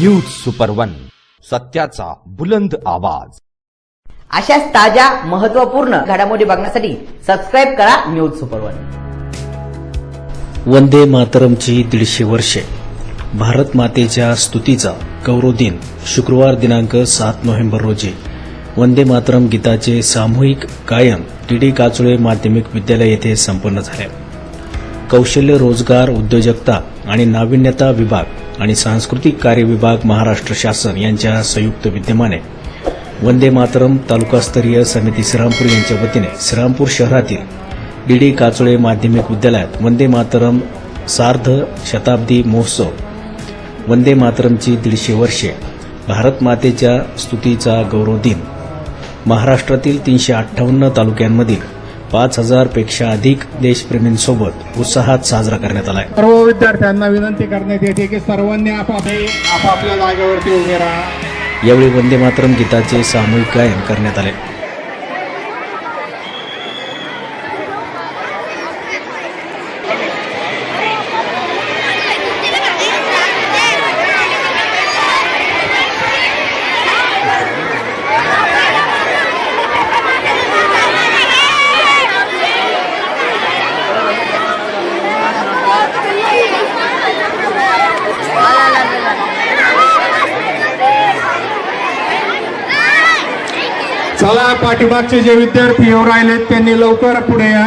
News super one सत्याचा बुलंद आवाज. अशाच ताज्या महत्त्वपूर्ण घडामोडी बघण्यासाठी सबस्क्राईब करा न्यूज सुपर वन वंदे मातरमची दीडशे वर्षे. भारत मातेच्या स्तुतीचा गौरव दिन शुक्रवार दिनांक सात नोव्हेंबर रोजी. वंदे मातरम गीताचे सामूहिक गायन टीडी काचुळे माध्यमिक विद्यालय येथे संपन्न झाले. कौशल्य रोजगार उद्योजकता आणि नाविन्यता विभाग आणि सांस्कृतिक कार्य विभाग महाराष्ट्र शासन यांच्या संयुक्त विद्यमाने वंदे मातरम तालुकास्तरीय समिती श्रीरामपूर यांच्या वतीने श्रीरामपूर शहरातील डीडी काचोळे माध्यमिक विद्यालयात वंदे मातरम सार्ध शताब्दी महोत्सव वंदे मातरमची दीडशे वर्षे भारत मातेच्या स्तुतीचा गौरव दिन महाराष्ट्रातील तीनशे अठ्ठावन्न तालुक्यांमधील पाच हजारपेक्षा अधिक देशप्रेमींसोबत उत्साहात साजरा करण्यात आला सर्व विद्यार्थ्यांना विनंती करण्यात येते की सर्वांनी आपापले आपापल्या जागेवरती उभे राहा. यावेळी वंदे मातरम गीताचे सामूहिक गायन करण्यात आले. चला पाठीमागचे जे विद्यार्थी येऊ राहिलेत त्यांनी लवकर पुढे या.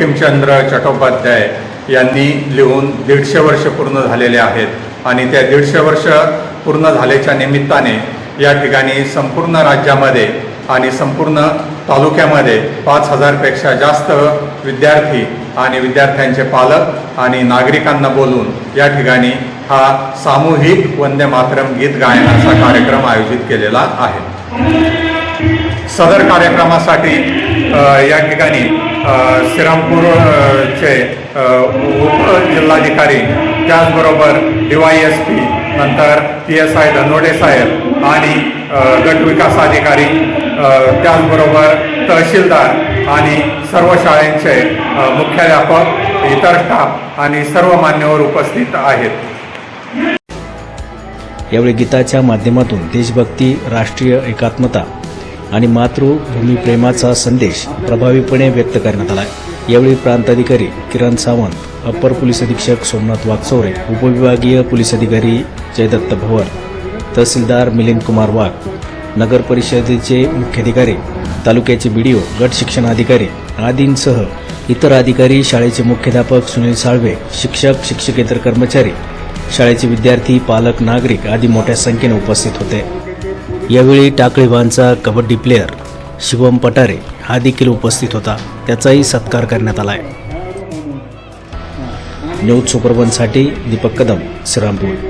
बंकिमचंद्र चट्टोपाध्याय यांनी लिहून दीडशे वर्ष पूर्ण झालेले आहेत. आणि त्या दीडशे वर्ष पूर्ण झाल्याच्या निमित्ताने या ठिकाणी संपूर्ण राज्यामध्ये आणि संपूर्ण तालुक्यामध्ये पाच हजारपेक्षा जास्त विद्यार्थी आणि विद्यार्थ्यांचे पालक आणि नागरिकांना बोलून या ठिकाणी हा सामूहिक वंदे मातरम गीत गायनाचा कार्यक्रम आयोजित केलेला आहे. सदर कार्यक्रमासाठी या ठिकाणी श्रीरामपूरचे उपजिल्हाधिकारी त्याचबरोबर डी वाय एस पी नंतर पी एस आय धनोडे साहेब आणि गट विकास अधिकारी त्याचबरोबर तहसीलदार आणि सर्व शाळेंचे मुख्याध्यापक इतर स्टाफ आणि सर्व मान्यवर उपस्थित आहेत. यावेळी गीताच्या माध्यमातून देशभक्ती राष्ट्रीय एकात्मता आणि मातृभूमीप्रेमाचा संदेश प्रभावीपणे व्यक्त करण्यात आला यावेळी प्रांताधिकारी किरण सावंत अप्पर पोलीस अधीक्षक सोमनाथ वाघचौरे उपविभागीय पोलीस अधिकारी जयदत्त भवर तहसीलदार मिलिंद कुमार वाघ नगर परिषदेचे मुख्याधिकारी तालुक्याचे बीडीओ गट शिक्षणाधिकारी आदींसह इतर अधिकारी शाळेचे मुख्याध्यापक सुनील साळवे शिक्षक शिक्षकेतर कर्मचारी शाळेचे विद्यार्थी पालक नागरिक आदी मोठ्या संख्येने उपस्थित होते. यावेळी टाकळीबांचा कबड्डी प्लेअर शिवम पटारे हा देखील उपस्थित होता. त्याचाही सत्कार करण्यात आला आहे न्यूज सुपरवनसाठी दीपक कदम श्रीरामपूर.